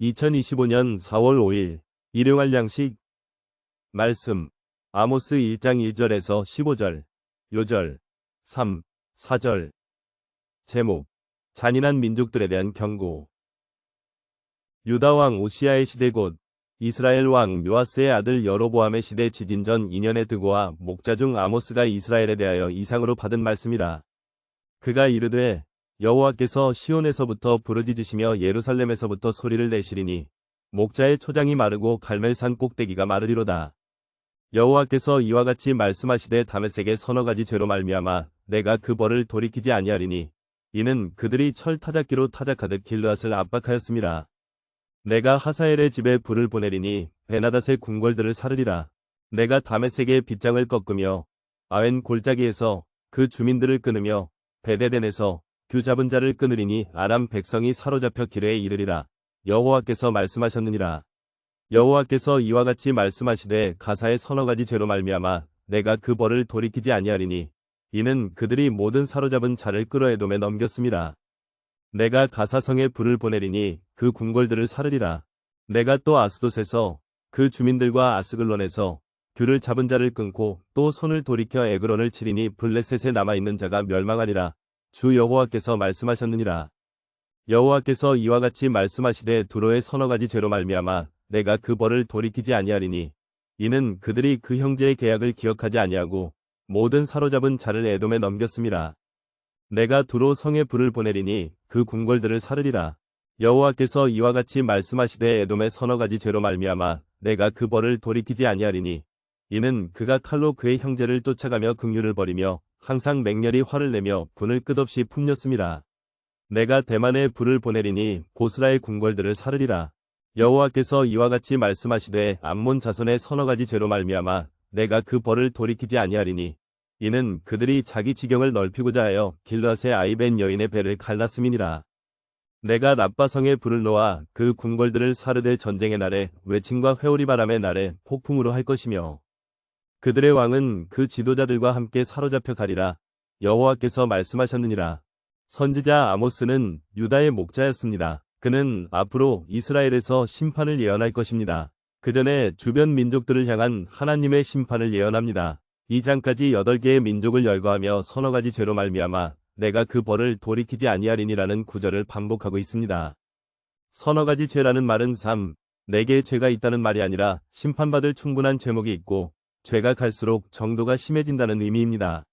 2025년 4월 5일 일용할 양식. 말씀 아모스 1장 1절에서 15절 요절 3, 4절. 제목 잔인한 민족들에 대한 경고. 유다 왕 오시아의 시대 곧 이스라엘 왕 요아스의 아들 여로보암의 시대 지진 전 2년의 드고와 목자 중 아모스가 이스라엘에 대하여 이상으로 받은 말씀이라. 그가 이르되 여호와께서 시온에서부터 부르짖으시며 예루살렘에서부터 소리를 내시리니 목자의 초장이 마르고 갈멜산 꼭대기가 마르리로다. 여호와께서 이와 같이 말씀하시되 다메섹의 서너 가지 죄로 말미암아 내가 그 벌을 돌이키지 아니하리니 이는 그들이 철 타작기로 타작하듯 길르앗을 압박하였음이라. 내가 하사엘의 집에 불을 보내리니 베나닷의 궁궐들을 사르리라. 내가 다메섹의 빗장을 꺾으며 아웬 골짜기에서 그 주민들을 끊으며 베데덴에서 규 잡은 자를 끊으리니 아람 백성이 사로잡혀 길에 이르리라. 여호와께서 말씀하셨느니라. 여호와께서 이와 같이 말씀하시되 가사의 서너 가지 죄로 말미암아 내가 그 벌을 돌이키지 아니하리니 이는 그들이 모든 사로잡은 자를 끌어에돔에 넘겼음이라. 내가 가사성에 불을 보내리니 그 궁궐들을 사르리라. 내가 또 아스돗에서 그 주민들과 아스글론에서 귤을 잡은 자를 끊고 또 손을 돌이켜 에그론을 치리니 블레셋에 남아있는 자가 멸망하리라. 주 여호와께서 말씀하셨느니라. 여호와께서 이와 같이 말씀하시되 두로의 서너 가지 죄로 말미암아 내가 그 벌을 돌이키지 아니하리니 이는 그들이 그 형제의 계약을 기억하지 아니하고 모든 사로잡은 자를 에돔에 넘겼음이라. 내가 두로 성에 불을 보내리니 그 궁궐들을 사르리라. 여호와께서 이와 같이 말씀하시되 에돔의 서너 가지 죄로 말미암아 내가 그 벌을 돌이키지 아니하리니 이는 그가 칼로 그의 형제를 쫓아가며 긍휼을 벌이며 항상 맹렬히 화를 내며 분을 끝없이 품렸음이라. 내가 대만에 불을 보내리니 고스라의 궁궐들을 사르리라. 여호와께서 이와 같이 말씀하시되 암몬 자손의 서너 가지 죄로 말미암아 내가 그 벌을 돌이키지 아니하리니 이는 그들이 자기 지경을 넓히고자 하여 길앗의 아이벤 여인의 배를 갈랐음이니라. 내가 나빠성에 불을 놓아 그 궁궐들을 사르되 전쟁의 날에 외침과 회오리 바람의 날에 폭풍으로 할 것이며 그들의 왕은 그 지도자들과 함께 사로잡혀 가리라. 여호와께서 말씀하셨느니라. 선지자 아모스는 유다의 목자였습니다. 그는 앞으로 이스라엘에서 심판을 예언할 것입니다. 그 전에 주변 민족들을 향한 하나님의 심판을 예언합니다. 이 장까지 8개의 민족을 열거하며 서너 가지 죄로 말미암아 내가 그 벌을 돌이키지 아니하리니라는 구절을 반복하고 있습니다. 서너 가지 죄라는 말은 3, 4개의 죄가 있다는 말이 아니라 심판받을 충분한 죄목이 있고 죄가 갈수록 정도가 심해진다는 의미입니다.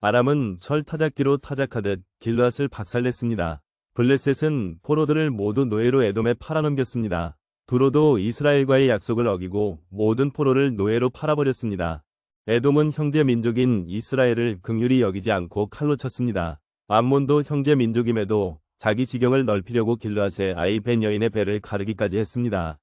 아람은 철 타작기로 타작하듯 길르앗을 박살냈습니다. 블레셋은 포로들을 모두 노예로 에돔에 팔아넘겼습니다. 두로도 이스라엘과의 약속을 어기고 모든 포로를 노예로 팔아버렸습니다. 에돔은 형제 민족인 이스라엘을 긍휼히 여기지 않고 칼로 쳤습니다. 암몬도 형제 민족임에도 자기 지경을 넓히려고 길르앗의 아이 벤 여인의 배를 가르기까지 했습니다.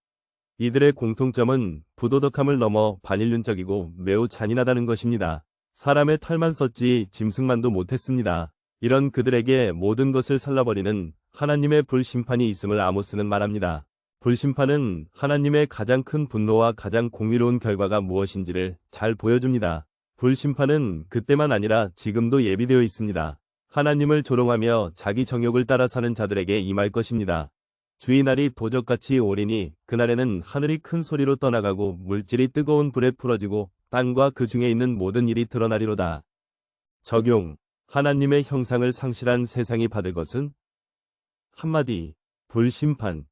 이들의 공통점은 부도덕함을 넘어 반인륜적이고 매우 잔인하다는 것입니다. 사람의 탈만 썼지 짐승만도 못했습니다. 이런 그들에게 모든 것을 살라버리는 하나님의 불심판이 있음을 아모스는 말합니다. 불심판은 하나님의 가장 큰 분노와 가장 공의로운 결과가 무엇인지를 잘 보여줍니다. 불심판은 그때만 아니라 지금도 예비되어 있습니다. 하나님을 조롱하며 자기 정욕을 따라 사는 자들에게 임할 것입니다. 주의날이 도적같이 오리니 그날에는 하늘이 큰 소리로 떠나가고 물질이 뜨거운 불에 풀어지고 땅과 그 중에 있는 모든 일이 드러나리로다. 적용 하나님의 형상을 상실한 세상이 받을 것은 한마디 불심판